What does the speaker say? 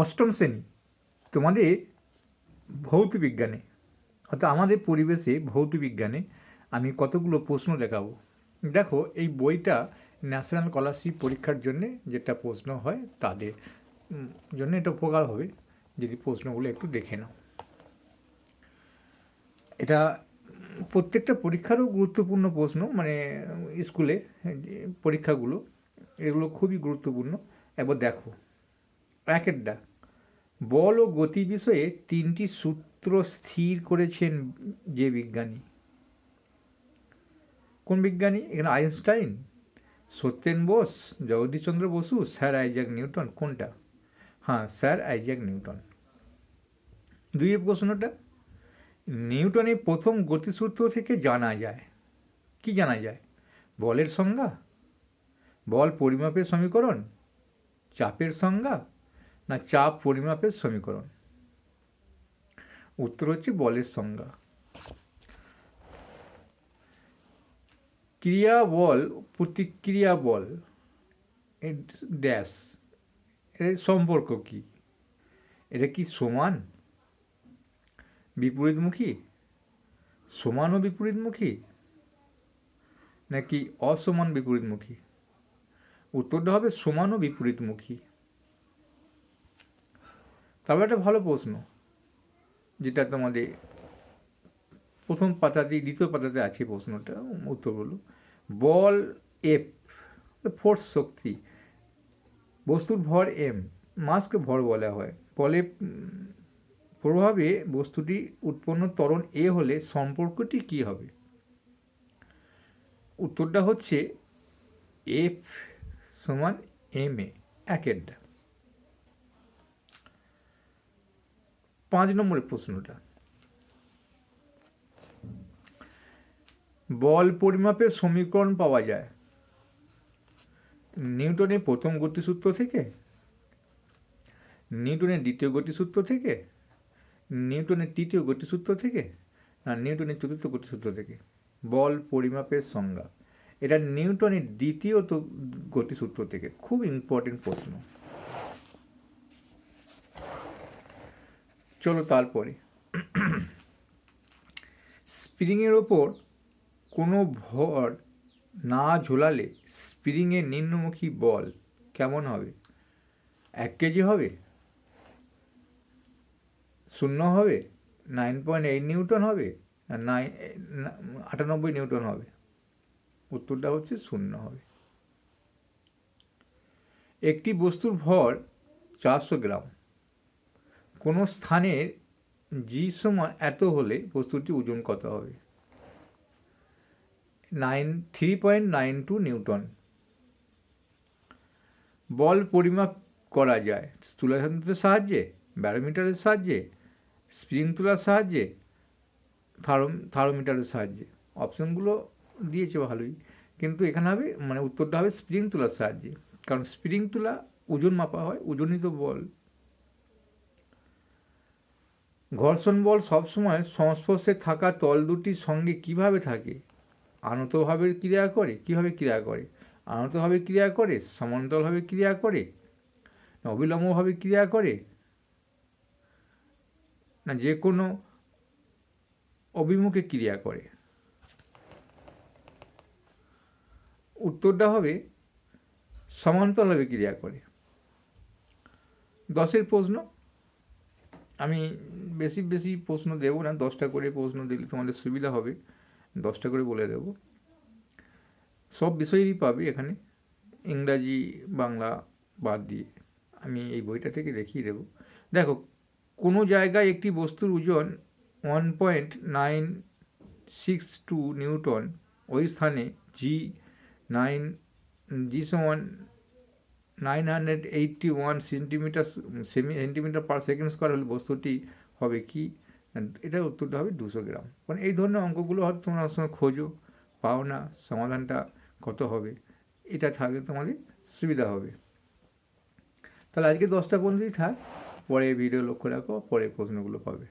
অষ্টম শ্রেণি, তোমাদের ভৌত বিজ্ঞানে, অর্থাৎ আমাদের পরিবেশে ভৌত বিজ্ঞানে আমি কতগুলো প্রশ্ন দেখাবো। দেখো, এই বইটা ন্যাশনাল স্কলারশিপ পরীক্ষার জন্যে যেটা প্রশ্ন হয়, তাদের জন্য এটা উপকার হবে, যদি প্রশ্নগুলো একটু দেখে নাও। এটা প্রত্যেকটা পরীক্ষারও গুরুত্বপূর্ণ প্রশ্ন মানে স্কুলে, পরীক্ষাগুলো, এগুলো খুবই গুরুত্বপূর্ণ। একবার দেখো। প্যাকেটটা। বল ও গতি বিষয়ে তিনটি সূত্র স্থির করেছেন যে বিজ্ঞানী। কোন বিজ্ঞানী? এখানে Einstein, Satyen Bose, Jagadishchandra Basu, sir Isaac Newton. কোনটা? হ্যাঁ স্যার আইজ্যাক নিউটন। দুই প্রশ্নটা নিউটনের প্রথম গতিসূত্র থেকে জানা যায়। কি জানা যায়? বলের সংজ্ঞা, বল পরিমাপের সমীকরণ, চাপের সংজ্ঞা না চাপ পরিমাপের সমীকরণ। উত্তর হচ্ছে বলের সংজ্ঞা। ক্রিয়া বল, প্রতিক্রিয়া বল ড্যাশ, এর সম্পর্ক কি? এটা কি সমান? বিপরীতমুখী? সমান ও বিপরীতমুখী? নাকি অসমান বিপরীতমুখী? উত্তরটা হবে সমান ও বিপরীতমুখী। তারপর একটা ভালো প্রশ্ন যেটা তোমাদের প্রথম পাতাতে দ্বিতীয় পাতাতে আছে প্রশ্নটা উত্তর হলো বল এফ ফোর্স শক্তি বস্তুর ভর এম মাসকে ভর বলা হয় উম, প্রভাবে বস্তুটি উৎপন্ন ত্বরণ এ হলে সম্পর্কটি কি হবে? উত্তরটা হচ্ছে এফ সমান এম এ একেরটা পাঁচ নম্বরের প্রশ্নটা। বল পরিমাপের সমীকরণ পাওয়া যায়। নিউটনের প্রথম গতিসূত্র থেকে, নিউটনের দ্বিতীয় গতিসূত্র থেকে, নিউটনের তৃতীয় গতিসূত্র থেকে, না, নিউটনের চতুর্থ গতিসূত্র থেকে। বল পরিমাপের সংজ্ঞা। এটা নিউটনের দ্বিতীয় গতিসূত্র থেকে। খুব ইম্পর্টেন্ট প্রশ্ন। চলো তারপরে। স্প্রিংয়ের ওপর কোনো ভর না ঝোলালে স্প্রিংয়ের নিম্নমুখী বল কেমন হবে? এক কেজি হবে? শূন্য হবে? নাইন পয়েন্ট এইট নিউটন হবে? নাইন আটানব্বই নিউটন হবে? উত্তরটা হচ্ছে শূন্য হবে। একটি বস্তুর ভর চারশো গ্রাম। কোনো স্থানের জি সমান এত হলে বস্তুটি ওজন কত হবে? Nine three point nine two newton. বল পরিমাপ করা যায়। স্থূলযন্ত্রের সাহায্যে, ব্যারোমিটারের সাহায্যে, স্প্রিং তোলার সাহায্যে থার্ম থার্মোমিটারের সাহায্যে। অপশনগুলো দিয়েছে ভালোই। কিন্তু এখানে হবে মানে উত্তরটা হবে স্প্রিং তোলার সাহায্যে। কারণ স্প্রিং তোলা, ওজন মাপা হয়, ওজনিত বল। ঘর্ষণ বল সবসময় সংস্পর্শে থাকা তল দুটির সঙ্গে কীভাবে থাকে? আনতভাবে ক্রিয়া করে? কীভাবে ক্রিয়া করে? আনতভাবে ক্রিয়া করে? সমান্তরালভাবে ক্রিয়া করে? অবিলম্বভাবে ক্রিয়া করে? না যে কোনো অভিমুখে ক্রিয়া করে? উত্তরটা হবে সমান্তরালভাবে ক্রিয়া করে। দশের প্রশ্ন আমি বেশি বেশি প্রশ্ন দেবো না, দশটা করে প্রশ্ন দিলে তোমাদের সুবিধা হবে। দশটা করে বলে দেবো। সব বিষয়েরই পাবে এখানে। ইংরাজি, বাংলা বাদ দিয়ে। আমি এই বইটা থেকে দেখিয়ে দেবো। দেখো, কোনো জায়গায় একটি বস্তুর ওজন one point nine six two newton, ওই স্থানে জি নাইন জি সমান nine hundred eighty one centimetre cm centimetre per second square হলে বস্তুটি হবে কি? এটার উত্তরটা হবে দুশো গ্রাম। মানে এই ধরনের অঙ্কগুলো হয়তো তোমরা সময় খোঁজো, পাও না সমাধানটা কত হবে, এটা থাকলে তোমাদের সুবিধা হবে। তাহলে আজকে দশটা পর্যন্তই থাক, পরে ভিডিও লক্ষ্য রাখো, পরে প্রশ্নগুলো পাবে।